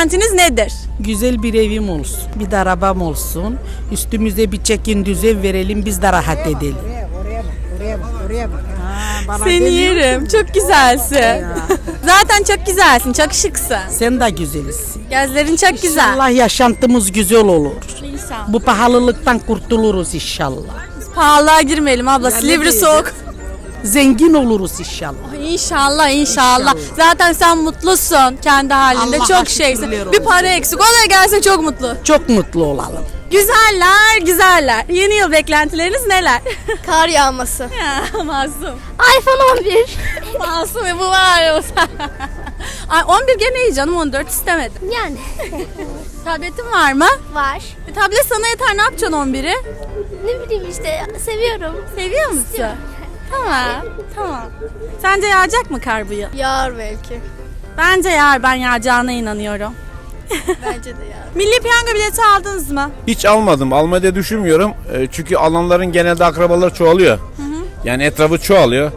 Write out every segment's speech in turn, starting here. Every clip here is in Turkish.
beklentiniz nedir? Güzel bir evim olsun, bir de arabam olsun. Üstümüze bir çekin düzen verelim, biz de rahat edelim. Seni yerim. Çok güzelsin. Zaten çok güzelsin. Çok şıksın. Sen de güzelsin. Gözlerin çok güzel. Allah yaşantımız güzel olur. İnşallah. Bu pahalılıktan kurtuluruz inşallah. Pahalığa girmeyelim abla. Silivri soğuk. Zengin oluruz inşallah. İnşallah, inşallah İnşallah. Zaten sen mutlusun kendi halinde. Allah'a çok şeysin. şükürler Bir olsun. para eksik. O da gelse çok mutlu. Çok mutlu olalım. Güzeller, güzeller. Yeni yıl beklentileriniz neler? Kar yağması. ya masum. iPhone 11. Masum ve bu var ya. Ay 11 gene iyi canım 14 istemedim. Yani Tabletin var mı? var. E, tablet sana yeter ne yapacaksın 11'i? Ne bileyim işte seviyorum. Seviyor musun? Tamam, tamam. Sence yağacak mı kar bu yıl? Yağar belki. Bence yağar, ben yağacağına inanıyorum. Bence de yağar. Milli piyango bileti aldınız mı? Hiç almadım. Almayı da düşünmüyorum. E, Çünkü alanların genelde akrabaları çoğalıyor. Yani etrafı çoğalıyor.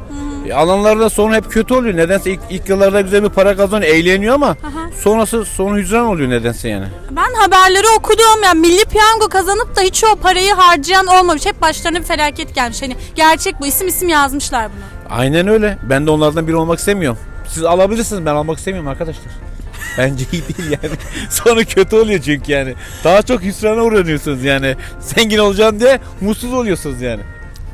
E, Alanlarda sonu hep kötü oluyor. Nedense ilk, ilk yıllarda güzel bir para kazanıyor, eğleniyor ama sonrası sonu hüzran oluyor nedense yani. Ben haberleri okudum ya milli piyango kazanıp da hiç o parayı harcayan olmamış. Hep başlarına bir felaket gelmiş. Hani gerçek bu isim isim yazmışlar bunu. Aynen öyle. Ben de onlardan biri olmak istemiyorum. Siz alabilirsiniz ben almak istemiyorum arkadaşlar. Bence iyi değil yani. Sonu kötü oluyor çünkü yani. Daha çok hüsrana uğranıyorsunuz yani. Zengin olacaksın diye mutsuz oluyorsunuz yani.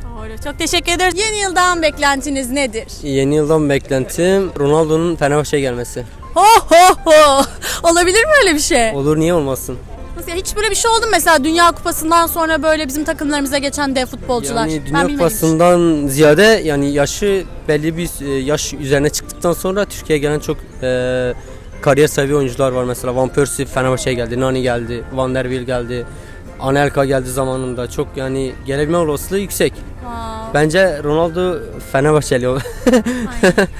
Doğru. Çok teşekkür ederiz. Yeni yıldan beklentiniz nedir? Yeni yıldan beklentim Ronaldo'nun Fenerbahçe'ye gelmesi. Ho ho ho. Olabilir mi öyle bir şey? Olur niye olmasın? Nasıl ya? Hiç böyle bir şey oldu mu mesela Dünya Kupası'ndan sonra böyle bizim takımlarımıza geçen dev futbolcular? Yani Ben Dünya bilmedim. Kupası'ndan ziyade yani yaşı belli bir e, yaş üzerine çıktıktan sonra Türkiye'ye gelen çok e, kariyer seviye oyuncular var. Mesela Van Persie Fenerbahçe'ye geldi, Nani geldi, Van der Wiel geldi. Anelka geldi zamanında. Çok yani gelebilme olasılığı yüksek. Aa, Bence Ronaldo Fenerbahçeli o.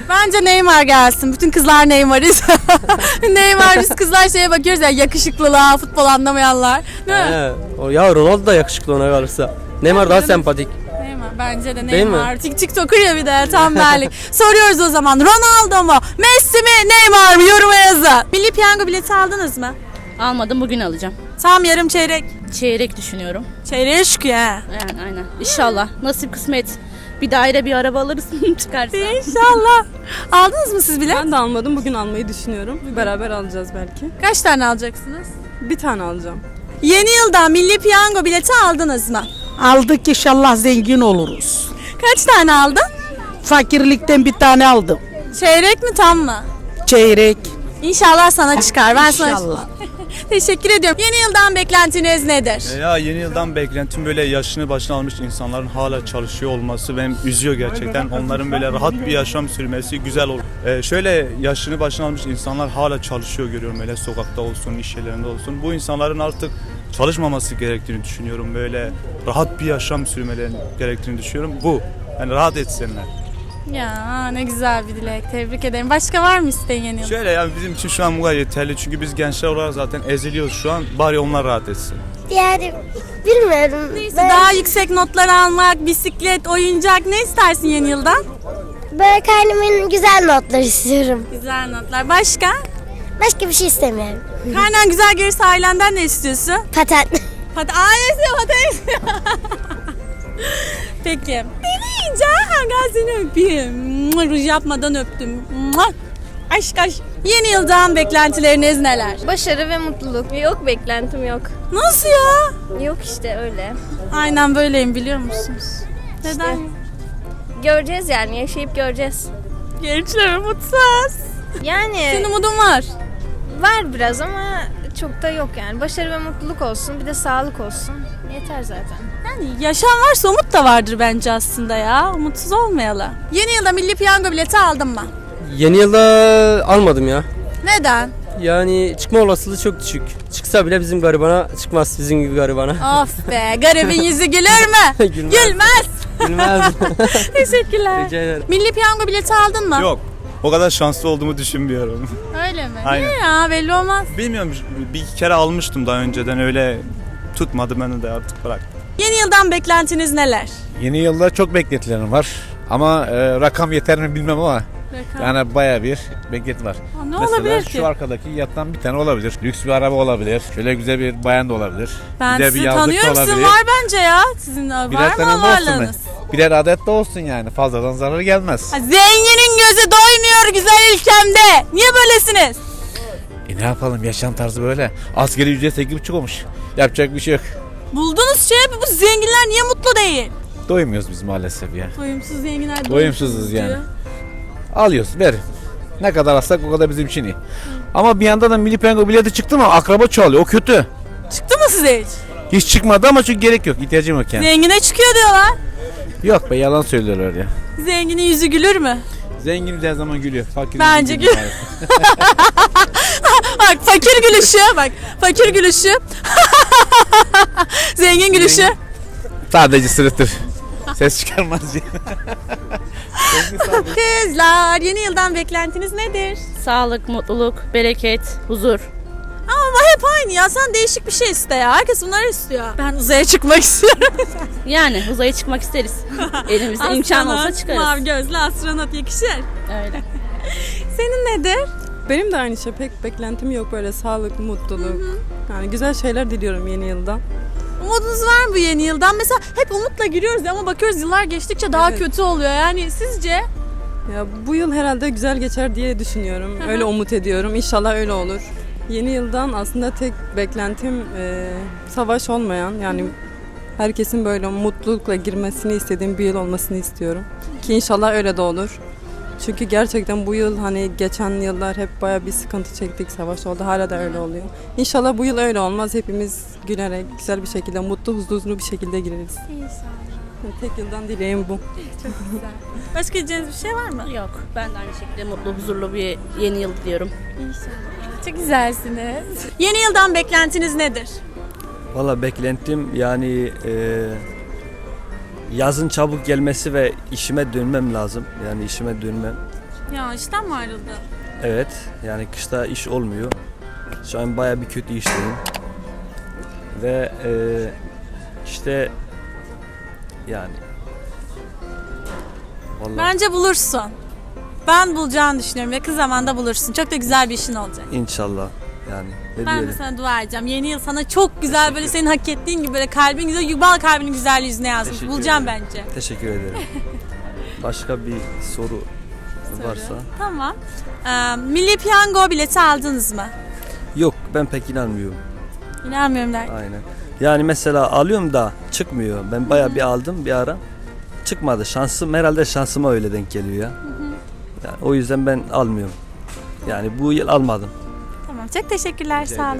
Bence Neymar gelsin. Bütün kızlar Neymar'ız. Neymar biz kızlar şeye bakıyoruz ya yakışıklılığa, futbol anlamayanlar. Değil mi? He, o- ya Ronaldo da yakışıklı ona kalırsa. Neymar daha sempatik. Neymar bence de Değil mi? Neymar. Tik TikToker ya bir de tam benlik. Soruyoruz o zaman Ronaldo mu? Messi mi? Neymar mı? Yoruma yazın. Milli piyango bileti aldınız mı? Almadım bugün alacağım. Tam yarım çeyrek. Çeyrek düşünüyorum. Çeyreğe şükür ha. Yani aynen. İnşallah. Nasip kısmet. Bir daire bir araba alırız çıkarsa. İnşallah. Aldınız mı siz bilet? Ben de almadım. Bugün almayı düşünüyorum. Beraber alacağız belki. Kaç tane alacaksınız? Bir tane alacağım. Yeni yılda milli piyango bileti aldınız mı? Aldık inşallah zengin oluruz. Kaç tane aldın? Fakirlikten bir tane aldım. Çeyrek mi tam mı? Çeyrek. İnşallah sana çıkar. Ben sana İnşallah. teşekkür ediyorum. Yeni yıldan beklentiniz nedir? Ya yeni yıldan beklentim böyle yaşını başına almış insanların hala çalışıyor olması beni üzüyor gerçekten. Onların böyle rahat bir yaşam sürmesi güzel olur. Ee, şöyle yaşını başına almış insanlar hala çalışıyor görüyorum öyle sokakta olsun, iş yerlerinde olsun. Bu insanların artık çalışmaması gerektiğini düşünüyorum. Böyle rahat bir yaşam sürmeleri gerektiğini düşünüyorum. Bu. Yani rahat etsinler. Ya ne güzel bir dilek. Tebrik ederim. Başka var mı isteğin yeni? Şöyle yani bizim için şu an bu kadar yeterli. Çünkü biz gençler olarak zaten eziliyoruz şu an. Bari onlar rahat etsin. Yani bilmiyorum. Ben Daha yüksek notlar almak, bisiklet, oyuncak ne istersin yeni yıldan? böyle karnemin güzel notları istiyorum. Güzel notlar. Başka? Başka bir şey istemiyorum. Karnen güzel gelirse ailenden ne istiyorsun? Paten. Hadi ailesi patates. Peki. Deneyince gel seni öpeyim. Ruj yapmadan öptüm. Aşk aşk. Yeni yıldan beklentileriniz neler? Başarı ve mutluluk. Yok beklentim yok. Nasıl ya? Yok işte öyle. Aynen böyleyim biliyor musunuz? Neden? Göreceğiz yani yaşayıp göreceğiz. Gençler mutsuz. Yani Senin umudun var. var biraz ama çok da yok yani. Başarı ve mutluluk olsun bir de sağlık olsun. Yeter zaten. Yani yaşam varsa umut da vardır bence aslında ya. Umutsuz olmayalım. Yeni yılda milli piyango bileti aldın mı? Yeni yılda almadım ya. Neden? Yani çıkma olasılığı çok düşük. Çıksa bile bizim garibana çıkmaz bizim gibi garibana. Of be garibin yüzü gülür mü? Gülmez. Gülmez. Bilmez. Teşekkürler. Rica ederim. Milli piyango bileti aldın mı? Yok. O kadar şanslı olduğumu düşünmüyorum. Öyle mi? Aynen. Niye ya belli olmaz. Bilmiyorum bir kere almıştım daha önceden öyle tutmadı beni de artık bırak. Yeni yıldan beklentiniz neler? Yeni yılda çok beklentilerim var. Ama e, rakam yeter mi bilmem ama Yani baya bir beklenti var. Aa, ne Mesela olabilir ki? şu arkadaki yattan bir tane olabilir. Lüks bir araba olabilir. Şöyle güzel bir bayan da olabilir. Ben güzel sizi yazlık da tanıyorum. Sizin olabilir. var bence ya. Sizin var Birer mı tane de olsun varlığınız? Birer adet de olsun yani. Fazladan zarar gelmez. Ha, Zenginin gözü doymuyor güzel ülkemde. Niye böylesiniz? E ne yapalım yaşam tarzı böyle. Askeri ücret 8,5 olmuş. Yapacak bir şey yok. Buldunuz şey bu zenginler niye mutlu değil? Doymuyoruz biz maalesef ya. Doyumsuz zenginler Doyumsuzuz yani. diyor. Alıyoruz ver. Ne kadar alsak o kadar bizim için iyi. Ama bir yandan da Milli Piyango bileti çıktı mı akraba çoğalıyor. O kötü. Çıktı mı size hiç? Hiç çıkmadı ama çünkü gerek yok. ihtiyacım yok yani. Zengine çıkıyor diyorlar. Yok be yalan söylüyorlar ya. Zenginin yüzü gülür mü? Zengin her zaman gülüyor. Fakir Bence gül-. Bak fakir gülüşü bak fakir gülüşü. Zengin gülüşü. Sadece sırıtır. Ses çıkarmaz diye. Kızlar yeni yıldan beklentiniz nedir? Sağlık, mutluluk, bereket, huzur. Ama hep aynı ya sen değişik bir şey iste ya. Herkes bunları istiyor. Ben uzaya çıkmak istiyorum. Yani uzaya çıkmak isteriz. Elimizde imkan olsa çıkarız. Mavi gözlü astronot yakışır. Öyle. Senin nedir? Benim de aynı şey pek beklentim yok böyle sağlık, mutluluk. Yani güzel şeyler diliyorum yeni yıldan. Umudunuz var mı bu yeni yıldan? Mesela hep umutla giriyoruz ama bakıyoruz yıllar geçtikçe daha Evet. kötü oluyor. Yani sizce? Ya bu yıl herhalde güzel geçer diye düşünüyorum. Öyle umut ediyorum. İnşallah öyle olur. Yeni yıldan aslında tek beklentim e, savaş olmayan yani herkesin böyle mutlulukla girmesini istediğim bir yıl olmasını istiyorum. Ki inşallah öyle de olur. Çünkü gerçekten bu yıl hani geçen yıllar hep baya bir sıkıntı çektik, savaş oldu. Hala da öyle oluyor. İnşallah bu yıl öyle olmaz. Hepimiz gülerek, güzel bir şekilde, mutlu, huzurlu bir şekilde gireriz. İnşallah. Tek yıldan dileğim bu. Başka diyeceğiniz bir şey var mı? Yok. Ben de aynı şekilde mutlu, huzurlu bir yeni yıl diliyorum. Çok güzelsiniz. Yeni yıldan beklentiniz nedir? Valla beklentim yani e, yazın çabuk gelmesi ve işime dönmem lazım. Yani işime dönmem. Ya işten mi ayrıldı? Evet yani kışta iş olmuyor. Şu an baya bir kötü işteyim. Ve e, işte yani Vallahi Bence bulursun. Ben bulacağını düşünüyorum. Yakın zamanda bulursun. Çok da güzel bir işin olacak. inşallah yani ne Ben de diyelim. sana dua edeceğim. Yeni yıl sana çok güzel böyle senin hak ettiğin gibi böyle kalbin güzel, yubal kalbinin güzel yüzüne yazmış. Teşekkür Bulacağım ederim. bence. Teşekkür ederim. Başka bir soru varsa. Tamam. Ee, Milli Piyango bileti aldınız mı? Yok ben pek inanmıyorum. İnanmıyorum der. Aynen. Yani mesela alıyorum da çıkmıyor. Ben bayağı bir aldım bir ara. Çıkmadı. Şansım herhalde şansıma öyle denk geliyor ya. Yani o yüzden ben almıyorum. Yani bu yıl almadım. Tamam. Çok teşekkürler. Sağ olun.